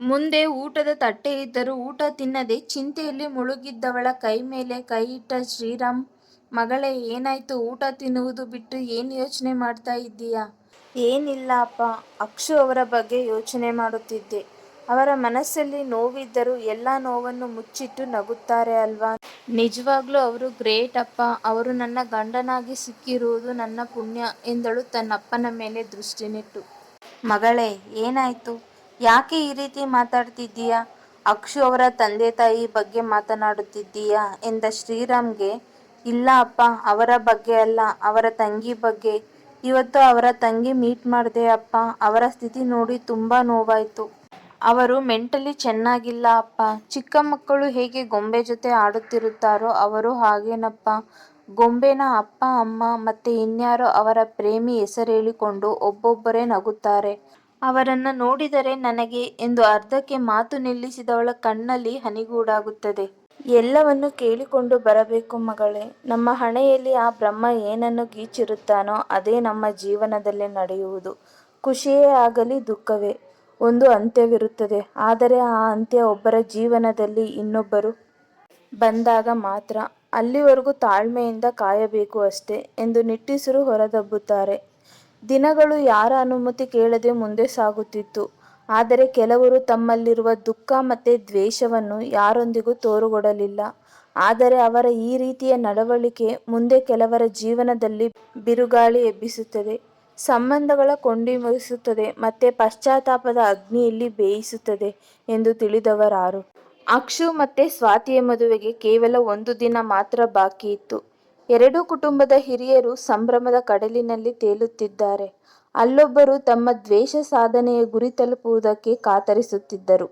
ಮುಂದೆ ಊಟದ ತಟ್ಟೆ ಇದ್ದರೂ ಊಟ ತಿನ್ನದೆ ಚಿಂತೆಯಲ್ಲಿ ಮುಳುಗಿದ್ದವಳ ಕೈ ಮೇಲೆ ಕೈ ಇಟ್ಟ ಶ್ರೀರಾಮ್, ಮಗಳೇ, ಏನಾಯ್ತು ಊಟ ತಿನ್ನುವುದು ಬಿಟ್ಟು ಏನು ಯೋಚನೆ ಮಾಡ್ತಾ ಇದ್ದೀಯಾ? ಏನಿಲ್ಲ ಅಪ್ಪ, ಅಕ್ಷು ಅವರ ಬಗ್ಗೆ ಯೋಚನೆ ಮಾಡುತ್ತಿದ್ದೆ. ಅವರ ಮನಸ್ಸಲ್ಲಿ ನೋವಿದ್ದರೂ ಎಲ್ಲ ನೋವನ್ನು ಮುಚ್ಚಿಟ್ಟು ನಗುತ್ತಾರೆ ಅಲ್ವಾ ನಿಜವಾಗ್ಲೂ ಅವರು ಗ್ರೇಟ್ ಅಪ್ಪ ಅವರು ನನ್ನ ಗಂಡನಾಗಿ ಸಿಕ್ಕಿರುವುದು ನನ್ನ ಪುಣ್ಯ ಎಂದಳು ತನ್ನಪ್ಪನ ಮೇಲೆ ದೃಷ್ಟಿ ನೆಟ್ಟು. ಮಗಳೇ, ಏನಾಯ್ತು? ಯಾಕೆ ಈ ರೀತಿ ಮಾತಾಡ್ತಿದ್ದೀಯಾ? ಅಕ್ಷು ಅವರ ತಂದೆ ತಾಯಿ ಬಗ್ಗೆ ಮಾತನಾಡುತ್ತಿದ್ದೀಯಾ ಎಂದ ಶ್ರೀರಾಮ್ಗೆ, ಇಲ್ಲ ಅಪ್ಪ, ಅವರ ಬಗ್ಗೆ ಅಲ್ಲ, ಅವರ ತಂಗಿ ಬಗ್ಗೆ. ಇವತ್ತು ಅವರ ತಂಗಿ ಮೀಟ್ ಮಾಡಿದೆ ಅಪ್ಪ, ಅವರ ಸ್ಥಿತಿ ನೋಡಿ ತುಂಬಾ ನೋವಾಯ್ತು. ಅವರು ಮೆಂಟಲಿ ಚೆನ್ನಾಗಿಲ್ಲ ಅಪ್ಪ ಚಿಕ್ಕ ಮಕ್ಕಳು ಹೇಗೆ ಗೊಂಬೆ ಜೊತೆ ಆಡುತ್ತಿರುತ್ತಾರೋ ಅವರು ಹಾಗೇನಪ್ಪ. ಗೊಂಬೆನ ಅಪ್ಪ, ಅಮ್ಮ ಮತ್ತೆ ಇನ್ಯಾರೋ ಅವರ ಪ್ರೇಮಿ ಹೆಸರೇಳಿಕೊಂಡು ಒಬ್ಬೊಬ್ಬರೇ ನಗುತ್ತಾರೆ. ಅವರನ್ನ ನೋಡಿದರೆ ನನಗೆ ಎಂದು ಅರ್ಧಕ್ಕೆ ಮಾತು ನಿಲ್ಲಿಸಿದವಳ ಕಣ್ಣಲ್ಲಿ ಹನಿಗೂಡಾಗುತ್ತದೆ. ಎಲ್ಲವನ್ನು ಕೇಳಿಕೊಂಡು ಬರಬೇಕು ಮಗಳೇ. ನಮ್ಮ ಹಣೆಯಲ್ಲಿ ಆ ಬ್ರಹ್ಮ ಏನನ್ನು ಗೀಚಿರುತ್ತಾನೋ ಅದೇ ನಮ್ಮ ಜೀವನದಲ್ಲಿ ನಡೆಯುವುದು. ಖುಷಿಯೇ ಆಗಲಿ ದುಃಖವೇ ಒಂದು ಅಂತ್ಯವಿರುತ್ತದೆ. ಆದರೆ ಆ ಅಂತ್ಯ ಒಬ್ಬರ ಜೀವನದಲ್ಲಿ ಇನ್ನೊಬ್ಬರು ಬಂದಾಗ ಮಾತ್ರ. ಅಲ್ಲಿವರೆಗೂ ತಾಳ್ಮೆಯಿಂದ ಕಾಯಬೇಕು ಅಷ್ಟೇ ಎಂದು ನಿಟ್ಟುಸಿರು ಹೊರದಬ್ಬುತ್ತಾರೆ. ದಿನಗಳು ಯಾರ ಅನುಮತಿ ಕೇಳದೆ ಮುಂದೆ ಸಾಗುತ್ತಿತ್ತು. ಆದರೆ ಕೆಲವರು ತಮ್ಮಲ್ಲಿರುವ ದುಃಖ ಮತ್ತು ದ್ವೇಷವನ್ನು ಯಾರೊಂದಿಗೂ ತೋರುಗೊಡಲಿಲ್ಲ. ಆದರೆ ಅವರ ಈ ರೀತಿಯ ನಡವಳಿಕೆ ಮುಂದೆ ಕೆಲವರ ಜೀವನದಲ್ಲಿ ಬಿರುಗಾಳಿ ಎಬ್ಬಿಸುತ್ತದೆ. ಸಂಬಂಧಗಳ ಕೊಂಡಿ ಮುಗಿಸುತ್ತದೆ ಮತ್ತೆ ಪಶ್ಚಾತ್ತಾಪದ ಅಗ್ನಿಯಲ್ಲಿ ಬೇಯಿಸುತ್ತದೆ ಎಂದು ತಿಳಿದವರಾರು? ಅಕ್ಷು ಮತ್ತೆ ಸ್ವಾತಿಯ ಮದುವೆಗೆ ಕೇವಲ ಒಂದು ದಿನ ಮಾತ್ರ ಬಾಕಿ ಇತ್ತು. ಎರಡೂ ಕುಟುಂಬದ ಹಿರಿಯರು ಸಂಭ್ರಮದ ಕಡಲಿನಲ್ಲಿ ತೇಲುತ್ತಿದ್ದಾರೆ ಅಲ್ಲೊಬ್ಬರು ತಮ್ಮ ದ್ವೇಷ ಸಾಧನೆಯ ಗುರಿ ತಲುಪುವುದಕ್ಕೆ ಕಾತರಿಸುತ್ತಿದ್ದರು.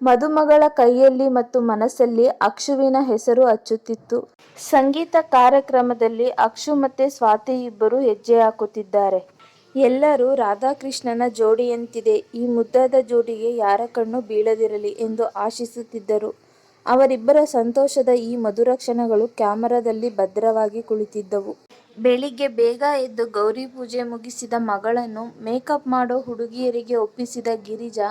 ಮದುಮಗಳ ಕೈಯಲ್ಲಿ ಮತ್ತು ಮನಸ್ಸಲ್ಲಿ ಅಕ್ಷುವಿನ ಹೆಸರು ಹಚ್ಚುತ್ತಿತ್ತು ಸಂಗೀತ ಕಾರ್ಯಕ್ರಮದಲ್ಲಿ ಅಕ್ಷು ಮತ್ತೆ ಸ್ವಾತಿ ಇಬ್ಬರು ಹೆಜ್ಜೆ ಹಾಕುತ್ತಿದ್ದಾರೆ. ಎಲ್ಲರೂ ರಾಧಾಕೃಷ್ಣನ ಜೋಡಿಯಂತಿದೆ ಈ ಮುದ್ದಾದ ಜೋಡಿಗೆ ಯಾರ ಕಣ್ಣು ಬೀಳದಿರಲಿ ಎಂದು ಆಶಿಸುತ್ತಿದ್ದರು. ಅವರಿಬ್ಬರ ಸಂತೋಷದ ಈ ಮಧುರ ಕ್ಷಣಗಳು ಕ್ಯಾಮರಾದಲ್ಲಿ ಭದ್ರವಾಗಿ ಕುಳಿತಿದ್ದವು. ಬೆಳಿಗ್ಗೆ ಬೇಗ ಎದ್ದು ಗೌರಿ ಪೂಜೆ ಮುಗಿಸಿದ ಮಗಳನ್ನು ಮೇಕಪ್ ಮಾಡೋ ಹುಡುಗಿಯರಿಗೆ ಒಪ್ಪಿಸಿದ ಗಿರಿಜಾ,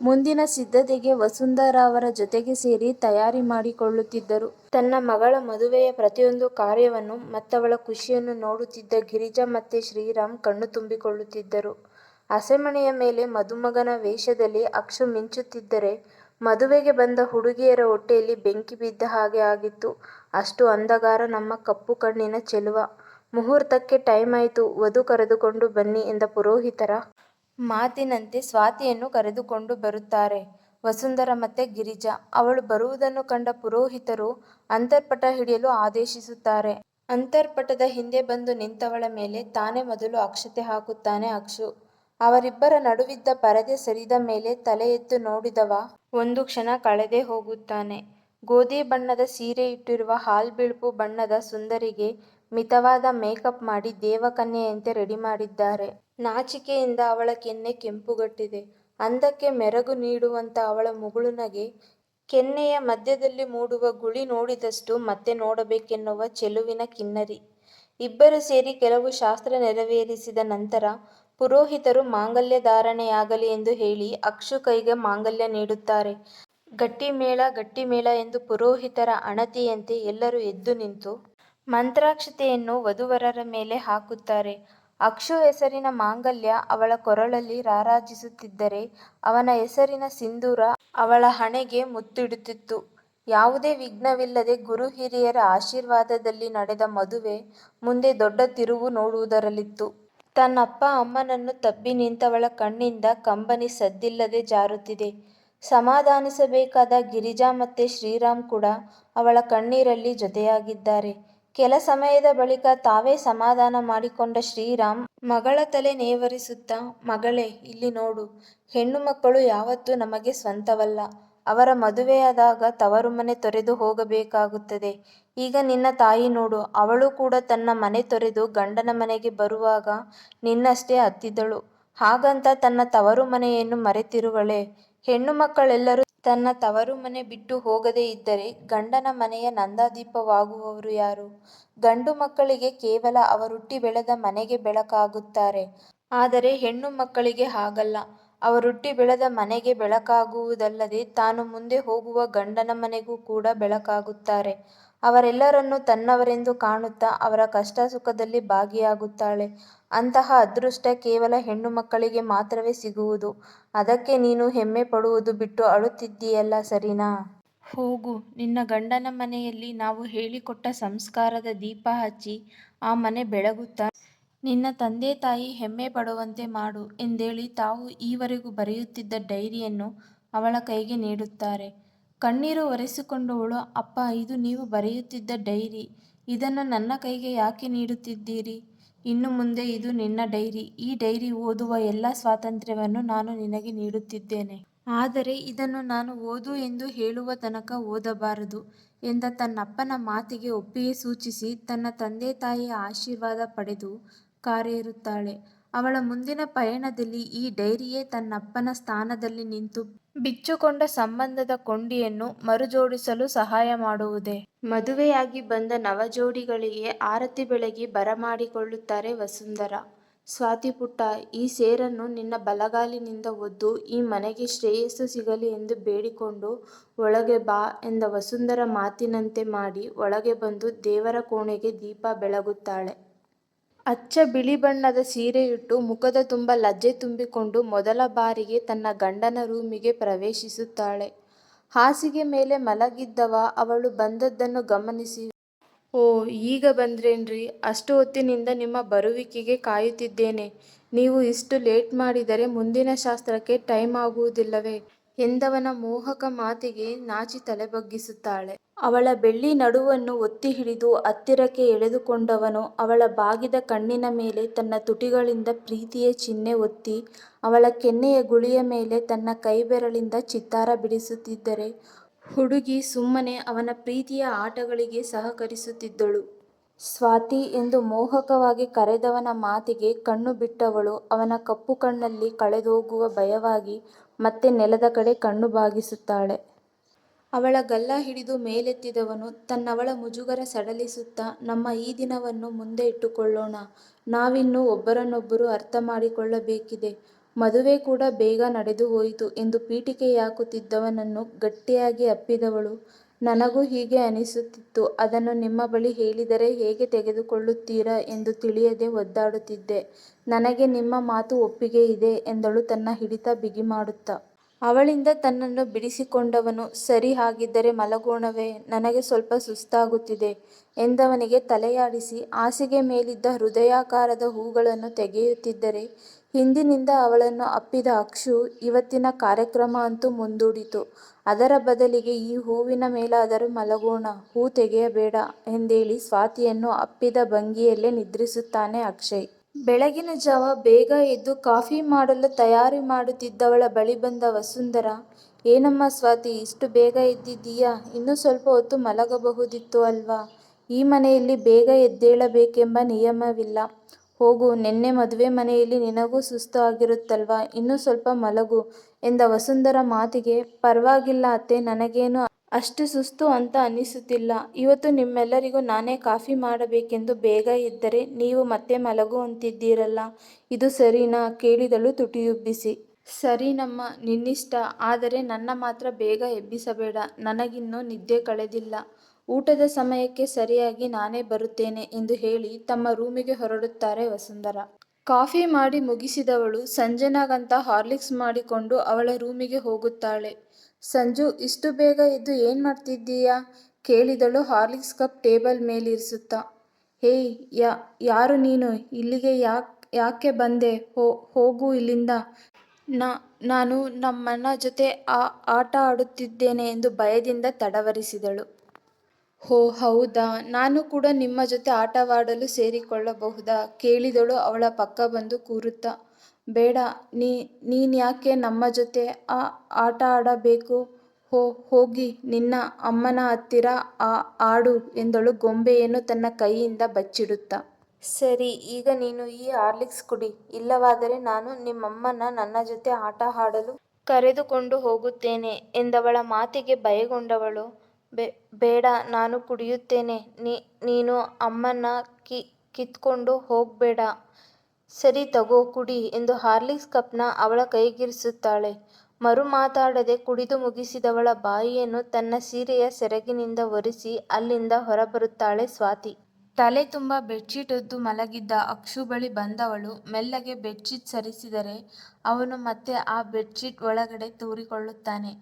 ಮುಂದಿನ ಸಿದ್ಧತೆಗೆ ವಸುಂಧರಾ ಅವರ ಜೊತೆಗೆ ಸೇರಿ ತಯಾರಿ ಮಾಡಿಕೊಳ್ಳುತ್ತಿದ್ದರು. ತನ್ನ ಮಗಳ ಮದುವೆಯ ಪ್ರತಿಯೊಂದು ಕಾರ್ಯವನ್ನು ಮತ್ತವಳ ಖುಷಿಯನ್ನು ನೋಡುತ್ತಿದ್ದ ಗಿರಿಜಾ ಮತ್ತೆ ಶ್ರೀರಾಮ್ ಕಣ್ಣು ತುಂಬಿಕೊಳ್ಳುತ್ತಿದ್ದರು. ಹಸೆಮಣೆಯ ಮೇಲೆ ಮದುಮಗನ ವೇಷದಲ್ಲಿ ಅಕ್ಷು ಮಿಂಚುತ್ತಿದ್ದರೆ ಮದುವೆಗೆ ಬಂದ ಹುಡುಗಿಯರ ಹೊಟ್ಟೆಯಲ್ಲಿ ಬೆಂಕಿ ಬಿದ್ದ ಹಾಗೆ ಆಗಿತ್ತು. ಅಷ್ಟು ಅಂಧಗಾರ ನಮ್ಮ ಕಪ್ಪು ಕಣ್ಣಿನ ಚೆಲುವ. ಮುಹೂರ್ತಕ್ಕೆ ಟೈಮ್ ಆಯಿತು, ವಧು ಕರೆದುಕೊಂಡು ಬನ್ನಿ ಎಂದ ಪುರೋಹಿತರ ಮಾತಿನಂತೆ ಸ್ವಾತಿಯನ್ನು ಕರೆದುಕೊಂಡು ಬರುತ್ತಾರೆ ವಸುಂಧರ ಮತ್ತೆ ಗಿರಿಜಾ. ಅವಳು ಬರುವುದನ್ನು ಕಂಡ ಪುರೋಹಿತರು ಅಂತರ್ಪಟ ಹಿಡಿಯಲು ಆದೇಶಿಸುತ್ತಾರೆ. ಅಂತರ್ಪಟದ ಹಿಂದೆ ಬಂದು ನಿಂತವಳ ಮೇಲೆ ತಾನೇ ಮೊದಲು ಅಕ್ಷತೆ ಹಾಕುತ್ತಾನೆ ಅಕ್ಷು. ಅವರಿಬ್ಬರ ನಡುವಿದ್ದ ಪರದೆ ಸರಿದ ಮೇಲೆ ತಲೆ ಎತ್ತು ನೋಡಿದವ ಒಂದು ಕ್ಷಣ ಕಳೆದೇ ಹೋಗುತ್ತಾನೆ. ಗೋಧಿ ಬಣ್ಣದ ಸೀರೆಯುಟ್ಟಿರುವ ಹಾಲ್ ಬಿಳುಪು ಬಣ್ಣದ ಸುಂದರಿಗೆ ಮಿತವಾದ ಮೇಕಪ್ ಮಾಡಿ ದೇವಕನ್ಯೆಯಂತೆ ರೆಡಿ ಮಾಡಿದ್ದಾರೆ. ನಾಚಿಕೆಯಿಂದ ಅವಳ ಕೆನ್ನೆ ಕೆಂಪುಗಟ್ಟಿದೆ. ಅಂದಕ್ಕೆ ಮೆರಗು ನೀಡುವಂತ ಅವಳ ಮುಗುಳುನಗೆ, ಕೆನ್ನೆಯ ಮಧ್ಯದಲ್ಲಿ ಮೂಡುವ ಗುಳಿ ನೋಡಿದಷ್ಟು ಮತ್ತೆ ನೋಡಬೇಕೆನ್ನುವ ಚೆಲುವಿನ ಕಿನ್ನರಿ. ಇಬ್ಬರೂ ಸೇರಿ ಕೆಲವು ಶಾಸ್ತ್ರ ನೆರವೇರಿಸಿದ ನಂತರ ಪುರೋಹಿತರು ಮಾಂಗಲ್ಯ ಧಾರಣೆಯಾಗಲಿ ಎಂದು ಹೇಳಿ ಅಕ್ಷು ಕೈಗೆ ಮಾಂಗಲ್ಯ ನೀಡುತ್ತಾರೆ. ಗಟ್ಟಿಮೇಳ ಗಟ್ಟಿಮೇಳ ಗಟ್ಟಿ ಮೇಳ ಎಂದು ಪುರೋಹಿತರ ಅಣತಿಯಂತೆ ಎಲ್ಲರೂ ಎದ್ದು ನಿಂತು ಮಂತ್ರಾಕ್ಷತೆಯನ್ನು ವಧು-ವರರ ಮೇಲೆ ಹಾಕುತ್ತಾರೆ. ಅಕ್ಷು ಹೆಸರಿನ ಮಾಂಗಲ್ಯ ಅವಳ ಕೊರಳಲ್ಲಿ ರಾರಾಜಿಸುತ್ತಿದ್ದರೆ ಅವನ ಹೆಸರಿನ ಸಿಂಧೂರ ಅವಳ ಹಣೆಗೆ ಮುತ್ತಿಡುತ್ತಿತ್ತು. ಯಾವುದೇ ವಿಘ್ನವಿಲ್ಲದೆ ಗುರು-ಹಿರಿಯರ ಆಶೀರ್ವಾದದಲ್ಲಿ ನಡೆದ ಮದುವೆ ಮುಂದೆ ದೊಡ್ಡ ತಿರುವು ನೋಡುವುದರಲ್ಲಿತ್ತು. ತನ್ನಪ್ಪ ಅಮ್ಮನನ್ನು ತಬ್ಬಿ ನಿಂತವಳ ಕಣ್ಣಿಂದ ಕಂಬನಿ ಸದ್ದಿಲ್ಲದೆ ಜಾರುತ್ತಿದೆ. ಸಮಾಧಾನಿಸಬೇಕಾದ ಗಿರಿಜಾ ಮತ್ತೆ ಶ್ರೀರಾಮ್ ಕೂಡ ಅವಳ ಕಣ್ಣೀರಲ್ಲಿ ಜೊತೆಯಾಗಿದ್ದಾರೆ. ಕೆಲ ಸಮಯದ ಬಳಿಕ ತಾವೇ ಸಮಾಧಾನ ಮಾಡಿಕೊಂಡ ಶ್ರೀರಾಮ್, ಮಗಳ ತಲೆ ನೇವರಿಸುತ್ತಾ, ಮಗಳೇ, ಇಲ್ಲಿ ನೋಡು, ಹೆಣ್ಣು ಮಕ್ಕಳು ಯಾವತ್ತೂ ನಮಗೆ ಸ್ವಂತವಲ್ಲ. ಅವರ ಮದುವೆಯಾದಾಗ ತವರು ಮನೆ ತೊರೆದು ಹೋಗಬೇಕಾಗುತ್ತದೆ. ಈಗ ನಿನ್ನ ತಾಯಿ ನೋಡು, ಅವಳು ಕೂಡ ತನ್ನ ಮನೆ ತೊರೆದು ಗಂಡನ ಮನೆಗೆ ಬರುವಾಗ ನಿನ್ನಷ್ಟೇ ಅತ್ತಿದ್ದಳು. ಹಾಗಂತ ತನ್ನ ತವರು ಮನೆಯನ್ನು ಮರೆತಿರುವಳೇ? ಹೆಣ್ಣು ಮಕ್ಕಳೆಲ್ಲರೂ ತನ್ನ ತವರು ಮನೆ ಬಿಟ್ಟು ಹೋಗದೇ ಇದ್ದರೆ ಗಂಡನ ಮನೆಯ ನಂದಾದೀಪವಾಗುವವರು ಯಾರು? ಗಂಡು ಮಕ್ಕಳಿಗೆ ಕೇವಲ ಅವರುಟ್ಟಿ ಬೆಳೆದ ಮನೆಗೆ ಬೆಳಕಾಗುತ್ತಾರೆ. ಆದರೆ ಹೆಣ್ಣು ಮಕ್ಕಳಿಗೆ ಹಾಗಲ್ಲ. ಅವರುಟ್ಟಿ ಬೆಳೆದ ಮನೆಗೆ ಬೆಳಕಾಗುವುದಲ್ಲದೆ ತಾನು ಮುಂದೆ ಹೋಗುವ ಗಂಡನ ಮನೆಗೂ ಕೂಡ ಬೆಳಕಾಗುತ್ತಾರೆ. ಅವರೆಲ್ಲರನ್ನೂ ತನ್ನವರೆಂದು ಕಾಣುತ್ತಾ ಅವರ ಕಷ್ಟ ಸುಖದಲ್ಲಿ ಭಾಗಿಯಾಗುತ್ತಾಳೆ. ಅಂತಹ ಅದೃಷ್ಟ ಕೇವಲ ಹೆಣ್ಣುಮಕ್ಕಳಿಗೆ ಮಾತ್ರವೇ ಸಿಗುವುದು. ಅದಕ್ಕೆ ನೀನು ಹೆಮ್ಮೆ ಪಡುವುದು ಬಿಟ್ಟು ಅಳುತ್ತಿದ್ದೀಯಲ್ಲ ಸರಿನಾ? ಹೋಗು, ನಿನ್ನ ಗಂಡನ ಮನೆಯಲ್ಲಿ ನಾವು ಹೇಳಿಕೊಟ್ಟ ಸಂಸ್ಕಾರದ ದೀಪ ಹಚ್ಚಿ ಆ ಮನೆ ಬೆಳಗುತ್ತಾ ನಿನ್ನ ತಂದೆ ತಾಯಿ ಹೆಮ್ಮೆ ಪಡುವಂತೆ ಮಾಡು ಎಂದೇಳಿ ತಾವು ಈವರೆಗೂ ಬರೆಯುತ್ತಿದ್ದ ಡೈರಿಯನ್ನು ಅವಳ ಕೈಗೆ ನೀಡುತ್ತಾರೆ. ಕಣ್ಣೀರು ಒರೆಸಿಕೊಂಡವಳು, ಅಪ್ಪ, ಇದು ನೀವು ಬರೆಯುತ್ತಿದ್ದ ಡೈರಿ. ಇದನ್ನು ನನ್ನ ಕೈಗೆ ಯಾಕೆ ನೀಡುತ್ತಿದ್ದೀರಿ? ಇನ್ನು ಮುಂದೆ ಇದು ನಿನ್ನ ಡೈರಿ. ಈ ಡೈರಿ ಓದುವ ಎಲ್ಲ ಸ್ವಾತಂತ್ರ್ಯವನ್ನು ನಾನು ನಿನಗೆ ನೀಡುತ್ತಿದ್ದೇನೆ. ಆದರೆ ಇದನ್ನು ನಾನು ಓದು ಎಂದು ಹೇಳುವ ತನಕ ಓದಬಾರದು ಎಂದ ತನ್ನಪ್ಪನ ಮಾತಿಗೆ ಒಪ್ಪಿಗೆ ಸೂಚಿಸಿ ತನ್ನ ತಂದೆ ತಾಯಿಯ ಆಶೀರ್ವಾದ ಪಡೆದು ಕಾರೇರುತ್ತಾಳೆ. ಅವಳ ಮುಂದಿನ ಪಯಣದಲ್ಲಿ ಈ ಡೈರಿಯೇ ತನ್ನಪ್ಪನ ಸ್ಥಾನದಲ್ಲಿ ನಿಂತು ಬಿಚ್ಚುಕೊಂಡ ಸಂಬಂಧದ ಕೊಂಡಿಯನ್ನು ಮರುಜೋಡಿಸಲು ಸಹಾಯ ಮಾಡುವುದೇ? ಮದುವೆಯಾಗಿ ಬಂದ ನವಜೋಡಿಗಳಿಗೆ ಆರತಿ ಬೆಳಗಿ ಬರಮಾಡಿಕೊಳ್ಳುತ್ತಾರೆ ವಸುಂಧರ ಸ್ವಾತಿ ಪುಟ್ಟ, ಈ ಸೇರನ್ನು ನಿನ್ನ ಬಲಗಾಲಿನಿಂದ ಒದ್ದು ಈ ಮನೆಗೆ ಶ್ರೇಯಸ್ಸು ಸಿಗಲಿ ಎಂದು ಬೇಡಿಕೊಂಡು ಒಳಗೆ ಬಾ ಎಂದ ವಸುಂಧರ ಮಾತಿನಂತೆ ಮಾಡಿ ಒಳಗೆ ಬಂದು ದೇವರ ಕೋಣೆಗೆ ದೀಪ ಬೆಳಗುತ್ತಾಳೆ. ಅಚ್ಚ ಬಿಳಿ ಬಣ್ಣದ ಸೀರೆಯುಟ್ಟು ಮುಖದ ತುಂಬ ಲಜ್ಜೆ ತುಂಬಿಕೊಂಡು ಮೊದಲ ಬಾರಿಗೆ ತನ್ನ ಗಂಡನ ರೂಮಿಗೆ ಪ್ರವೇಶಿಸುತ್ತಾಳೆ. ಹಾಸಿಗೆ ಮೇಲೆ ಮಲಗಿದ್ದವ ಅವಳು ಬಂದದ್ದನ್ನು ಗಮನಿಸಿ ಓ, ಈಗ ಬಂದ್ರೇನ್ರಿ? ಅಷ್ಟು ಹೊತ್ತಿನಿಂದ ನಿಮ್ಮ ಬರುವಿಕೆಗೆ ಕಾಯುತ್ತಿದ್ದೇನೆ. ನೀವು ಇಷ್ಟು ಲೇಟ್ ಮಾಡಿದರೆ ಮುಂದಿನ ಶಾಸ್ತ್ರಕ್ಕೆ ಟೈಮ್ ಆಗುವುದಿಲ್ಲವೇ? ಎಂದವನ ಮೋಹಕ ಮಾತಿಗೆ ನಾಚಿ ತಲೆಬಗ್ಗಿಸುತ್ತಾಳೆ ಅವಳ ಬೆಳ್ಳಿ ನಡುವನ್ನು ಒತ್ತಿ ಹಿಡಿದು ಹತ್ತಿರಕ್ಕೆ ಎಳೆದುಕೊಂಡವನು ಅವಳ ಬಾಗಿದ ಕಣ್ಣಿನ ಮೇಲೆ ತನ್ನ ತುಟಿಗಳಿಂದ ಪ್ರೀತಿಯ ಚಿಹ್ನೆ ಒತ್ತಿ ಅವಳ ಕೆನ್ನೆಯ ಗುಳಿಯ ಮೇಲೆ ತನ್ನ ಕೈಬೆರಳಿಂದ ಚಿತ್ತಾರ ಬಿಡಿಸುತ್ತಿದ್ದರೆ ಹುಡುಗಿ ಸುಮ್ಮನೆ ಅವನ ಪ್ರೀತಿಯ ಆಟಗಳಿಗೆ ಸಹಕರಿಸುತ್ತಿದ್ದಳು. ಸ್ವಾತಿ ಎಂದು ಮೋಹಕವಾಗಿ ಕರೆದವನ ಮಾತಿಗೆ ಕಣ್ಣು ಬಿಟ್ಟವಳು ಅವನ ಕಪ್ಪು ಕಣ್ಣಲ್ಲಿ ಕಳೆದೋಗುವ ಭಯವಾಗಿ ಮತ್ತೆ ನೆಲದ ಕಡೆ ಕಣ್ಣು ಬಾಗಿಸುತ್ತಾಳೆ. ಅವಳ ಗಲ್ಲ ಹಿಡಿದು ಮೇಲೆತ್ತಿದವನು ತನ್ನವಳ ಮುಜುಗರ ಸಡಲಿಸುತ್ತಾ, ನಮ್ಮ ಈ ದಿನವನ್ನು ಮುಂದೆ ಇಟ್ಟುಕೊಳ್ಳೋಣ. ನಾವಿನ್ನೂ ಒಬ್ಬರನ್ನೊಬ್ಬರು ಅರ್ಥ ಮಾಡಿಕೊಳ್ಳಬೇಕಿದೆ. ಮದುವೆ ಕೂಡ ಬೇಗ ನಡೆದು ಹೋಯಿತು ಎಂದು ಪೀಠಿಕೆಯಾಕುತ್ತಿದ್ದವನನ್ನು ಗಟ್ಟಿಯಾಗಿ ಅಪ್ಪಿದವಳು ನನಗೂ ಹೀಗೆ ಅನಿಸುತ್ತಿತ್ತು ಅದನ್ನು ನಿಮ್ಮ ಬಳಿ ಹೇಳಿದರೆ ಹೇಗೆ ತೆಗೆದುಕೊಳ್ಳುತ್ತೀರಾ ಎಂದು ತಿಳಿಯದೆ ಒದ್ದಾಡುತ್ತಿದ್ದೆ. ನನಗೆ ನಿಮ್ಮ ಮಾತು ಒಪ್ಪಿಗೆ ಇದೆ ಎಂದಳು ತನ್ನ ಹಿಡಿತ ಬಿಗಿ ಮಾಡುತ್ತಾ. ಅವಳಿಂದ ತನ್ನನ್ನು ಬಿಡಿಸಿಕೊಂಡವನು, ಸರಿ ಹಾಗಿದ್ದರೆ ಮಲಗೋಣವೇ? ನನಗೆ ಸ್ವಲ್ಪ ಸುಸ್ತಾಗುತ್ತಿದೆ ಎಂದವನಿಗೆ ತಲೆಯಾಡಿಸಿ, ಹಾಸಿಗೆ ಮೇಲಿದ್ದ ಹೃದಯಾಕಾರದ ಹೂಗಳನ್ನು ತೆಗೆಯುತ್ತಿದ್ದರೆ ಹಿಂದಿನಿಂದ ಅವಳನ್ನು ಅಪ್ಪಿದ ಅಕ್ಷು ಇವತ್ತಿನ ಕಾರ್ಯಕ್ರಮ ಅಂತೂ ಮುಂದೂಡಿತು. ಅದರ ಬದಲಿಗೆ ಈ ಹೂವಿನ ಮೇಲಾದರೂ ಮಲಗೋಣ, ಹೂ ತೆಗೆಯಬೇಡ ಎಂದೇಳಿ ಸ್ವಾತಿಯನ್ನು ಅಪ್ಪಿದ ಭಂಗಿಯಲ್ಲೇ ನಿದ್ರಿಸುತ್ತಾನೆ ಅಕ್ಷಯ್. ಬೆಳಗಿನ ಜಾವ ಬೇಗ ಎದ್ದು ಕಾಫಿ ಮಾಡಲು ತಯಾರಿ ಮಾಡುತ್ತಿದ್ದವಳ ಬಳಿ ಬಂದ ವಸುಂಧರ, ಏನಮ್ಮ ಸ್ವಾತಿ, ಇಷ್ಟು ಬೇಗ ಎದ್ದಿದ್ದೀಯಾ ಇನ್ನೂ ಸ್ವಲ್ಪ ಹೊತ್ತು ಮಲಗಬಹುದಿತ್ತು ಅಲ್ವಾ? ಈ ಮನೆಯಲ್ಲಿ ಬೇಗ ಎದ್ದೇಳಬೇಕೆಂಬ ನಿಯಮವಿಲ್ಲ. ಹೋಗು, ನಿನ್ನೆ ಮದುವೆ ಮನೆಯಲ್ಲಿ ನಿನಗೂ ಸುಸ್ತು ಆಗಿರುತ್ತಲ್ವಾ ಇನ್ನೂ ಸ್ವಲ್ಪ ಮಲಗು, ಎಂದ ವಸುಂಧರ ಮಾತಿಗೆ ಪರವಾಗಿಲ್ಲ ಅತ್ತೆ, ನನಗೇನು ಅಷ್ಟು ಸುಸ್ತು ಅಂತ ಅನ್ನಿಸುತ್ತಿಲ್ಲ. ಇವತ್ತು ನಿಮ್ಮೆಲ್ಲರಿಗೂ ನಾನೇ ಕಾಫಿ ಮಾಡಬೇಕೆಂದು ಬೇಗ ಇದ್ದರೆ ನೀವು ಮತ್ತೆ ಮಲಗು ಅಂತಿದ್ದೀರಲ್ಲ ಇದು ಸರಿನಾ ಕೇಳಿದಳು ತುಟಿಯುಬ್ಬಿಸಿ. ಸರಿನಮ್ಮ, ನಿನ್ನಿಷ್ಟ. ಆದರೆ ನನ್ನ ಮಾತ್ರ ಬೇಗ ಎಬ್ಬಿಸಬೇಡ. ನನಗಿನ್ನೂ ನಿದ್ದೆ ಕಳೆದಿಲ್ಲ. ಊಟದ ಸಮಯಕ್ಕೆ ಸರಿಯಾಗಿ ನಾನೇ ಬರುತ್ತೇನೆ ಎಂದು ಹೇಳಿ ತಮ್ಮ ರೂಮಿಗೆ ಹೊರಡುತ್ತಾರೆ ವಸುಂಧರಾ. ಕಾಫಿ ಮಾಡಿ ಮುಗಿಸಿದವಳು ಸಂಜೆನಾಗಂತ ಹಾರ್ಲಿಕ್ಸ್ ಮಾಡಿಕೊಂಡು ಅವಳ ರೂಮಿಗೆ ಹೋಗುತ್ತಾಳೆ. ಸಂಜು, ಇಷ್ಟು ಬೇಗ ಇದ್ದು ಏನ್ ಮಾಡ್ತಿದ್ದೀಯಾ? ಕೇಳಿದಳು ಹಾರ್ಲಿಕ್ಸ್ ಕಪ್ ಟೇಬಲ್ ಮೇಲಿರಿಸುತ್ತಾ. ಹೇಯ್ ಯಾರು ನೀನು ಇಲ್ಲಿಗೆ ಯಾಕೆ ಬಂದೆ ಹೋಗು ಇಲ್ಲಿಂದ. ನಾನು ನಮ್ಮಣ್ಣ ಜೊತೆ ಆಟ ಆಡುತ್ತಿದ್ದೇನೆ ಎಂದು ಭಯದಿಂದ ತಡವರಿಸಿದಳು. ಹೋ, ಹೌದಾ ನಾನು ಕೂಡ ನಿಮ್ಮ ಜೊತೆ ಆಟವಾಡಲು ಸೇರಿಕೊಳ್ಳಬಹುದಾ? ಕೇಳಿದಳು ಅವಳ ಪಕ್ಕ ಬಂದು ಕೂರುತ್ತಾ. ಬೇಡ, ನೀ, ನೀನ್ಯಾಕೆ ನಮ್ಮ ಜೊತೆ ಆ ಆಟ ಆಡಬೇಕು? ಹೋ, ಹೋಗಿ, ನಿನ್ನ ಅಮ್ಮನ ಹತ್ತಿರ ಆ, ಆಡು ಎಂದಳು ಗೊಂಬೆಯನ್ನು ತನ್ನ ಕೈಯಿಂದ ಬಚ್ಚಿಡುತ್ತಾ. ಸರಿ, ಈಗ ನೀನು ಈ ಹಾರ್ಲಿಕ್ಸ್ ಕುಡಿ. ಇಲ್ಲವಾದರೆ ನಾನು ನಿಮ್ಮಮ್ಮನ ನನ್ನ ಜೊತೆ ಆಟ ಆಡಲು ಕರೆದುಕೊಂಡು ಹೋಗುತ್ತೇನೆ ಎಂದವಳ ಮಾತಿಗೆ ಭಯಗೊಂಡವಳು ಬೇಡ, ನಾನು ಕುಡಿಯುತ್ತೇನೆ ನೀನು ಅಮ್ಮನ್ನ ಕಿತ್ಕೊಂಡು ಹೋಗ್ಬೇಡ ಸರಿ ತಗೋ, ಕುಡಿ ಎಂದು ಹಾರ್ಲಿಕ್ಸ್ ಕಪ್ನ ಅವಳ ಕೈಗಿರಿಸುತ್ತಾಳೆ. ಮರು ಮಾತಾಡದೆ ಕುಡಿದು ಮುಗಿಸಿದವಳ ಬಾಯಿಯನ್ನು ತನ್ನ ಸೀರೆಯ ಸೆರಗಿನಿಂದ ಒರೆಸಿ ಅಲ್ಲಿಂದ ಹೊರಬರುತ್ತಾಳೆ ಸ್ವಾತಿ. ತಲೆ ತುಂಬ ಬೆಡ್ಶೀಟ್ ಹೊದ್ದು ಮಲಗಿದ್ದ ಅಕ್ಷು ಬಳಿ ಬಂದವಳು ಮೆಲ್ಲಗೆ ಬೆಡ್ಶೀಟ್ ಸರಿಸಿದರೆ ಅವನು ಮತ್ತೆ ಆ ಬೆಡ್ಶೀಟ್ ಒಳಗಡೆ ತೂರಿಕೊಳ್ಳುತ್ತಾನೆ.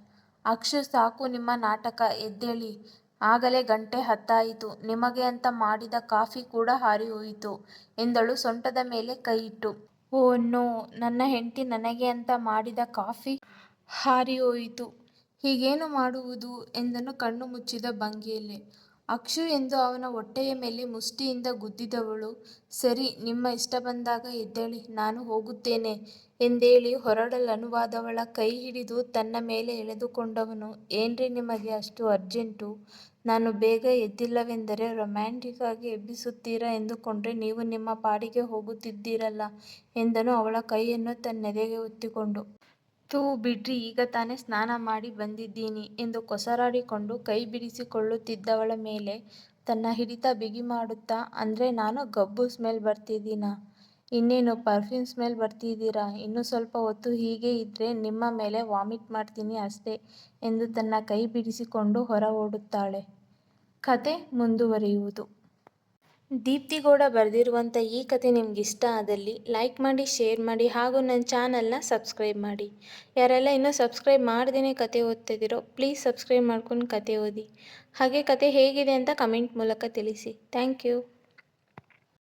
ಅಕ್ಷು ಸಾಕು ನಿಮ್ಮ ನಾಟಕ ಎದ್ದೇಳಿ. ಆಗಲೇ ಗಂಟೆ ಹತ್ತಾಯಿತು. ನಿಮಗೆ ಅಂತ ಮಾಡಿದ ಕಾಫಿ ಕೂಡ ಹಾರಿ ಹೋಯಿತು ಎಂದಳು ಸೊಂಟದ ಮೇಲೆ ಕೈಯಿಟ್ಟು. ಓ ನೋ, ನನ್ನ ಹೆಂಡತಿ ನನಗೆ ಅಂತ ಮಾಡಿದ ಕಾಫಿ ಹಾರಿ ಹೋಯಿತು ಹೀಗೇನು ಮಾಡುವುದು ಎಂದನು ಕಣ್ಣು ಮುಚ್ಚಿದ ಭಂಗಿಯಲ್ಲೇ. ಅಕ್ಷು ಎಂದು ಅವನ ಹೊಟ್ಟೆಯ ಮೇಲೆ ಮುಷ್ಟಿಯಿಂದ ಗುದ್ದಿದವಳು. ಸರಿ, ನಿಮ್ಮ ಇಷ್ಟ ಬಂದಾಗ ಎದ್ದೇಳಿ, ನಾನು ಹೋಗುತ್ತೇನೆ ಎಂದೇಳಿ ಹೊರಡಲನುವಾದವಳ ಕೈ ಹಿಡಿದು ತನ್ನ ಮೇಲೆ ಎಳೆದುಕೊಂಡವನು. ಏನ್ರಿ ನಿಮಗೆ ಅಷ್ಟು ಅರ್ಜೆಂಟು? ನಾನು ಬೇಗ ಎದ್ದಿಲ್ಲವೆಂದರೆ ರೊಮ್ಯಾಂಟಿಕ್ ಆಗಿ ಎಬ್ಬಿಸುತ್ತೀರಾ ಎಂದುಕೊಂಡ್ರೆ ನೀವು ನಿಮ್ಮ ಪಾಡಿಗೆ ಹೋಗುತ್ತಿದ್ದೀರಲ್ಲ ಎಂದನು ಅವಳ ಕೈಯನ್ನು ತನ್ನೆದೆಗೆ ಒತ್ತಿಕೊಂಡು. ಥೂ ಬಿಡ್ರಿ, ಈಗ ತಾನೇ ಸ್ನಾನ ಮಾಡಿ ಬಂದಿದ್ದೀನಿ ಎಂದು ಕೊಸರಾಡಿಕೊಂಡು ಕೈ ಬಿಡಿಸಿಕೊಳ್ಳುತ್ತಿದ್ದವಳ ಮೇಲೆ ತನ್ನ ಹಿಡಿತ ಬಿಗಿ ಮಾಡುತ್ತಾ, ಅಂದ್ರೆ ನಾನು ಗಬ್ಬು ಸ್ಮೆಲ್ ಬರ್ತಿದ್ದೀನಾ? ಇನ್ನೇನು ಪರ್ಫ್ಯೂಮ್ ಸ್ಮೆಲ್ ಬರ್ತಿದ್ದೀರಾ? ಇನ್ನು ಸ್ವಲ್ಪ ಹೊತ್ತು ಹೀಗೆ ಇದ್ರೆ ನಿಮ್ಮ ಮೇಲೆ ವಾಮಿಟ್ ಮಾಡ್ತೀನಿ ಅಷ್ಟೇ ಎಂದು ತನ್ನ ಕೈ ಬಿಡಿಸಿಕೊಂಡು ಹೊರ ಓಡುತ್ತಾಳೆ. ಕಥೆ ಮುಂದುವರಿಯುವುದು. ದೀಪ್ತಿ ಗೌಡ ಬರ್ದಿರುವಂತ ಈ ನಿಮ್ಗೆ ಇಷ್ಟ ಆದಲ್ಲಿ ಲೈಕ್ ಮಾಡಿ ಶೇರ್ ಮಾಡಿ ಹಾಗೂ ನನ್ನ ಚಾನಲ್ನ ಸಬ್ಸ್ಕ್ರೈಬ್ ಮಾಡಿ. ಯಾರೆಲ್ಲ ಇನ್ನೂ ಸಬ್ಸ್ಕ್ರೈಬ್ ಮಾಡ್ದೇ ಕತೆ ಓದ್ತಿದ್ದೀರೋ ಪ್ಲೀಸ್ ಸಬ್ಸ್ಕ್ರೈಬ್ ಮಾಡ್ಕೊಂಡು ಕತೆ ಓದಿ. ಹಾಗೆ ಕತೆ ಹೇಗಿದೆ ಅಂತ ಕಮೆಂಟ್ ಮೂಲಕ ತಿಳಿಸಿ. Thank you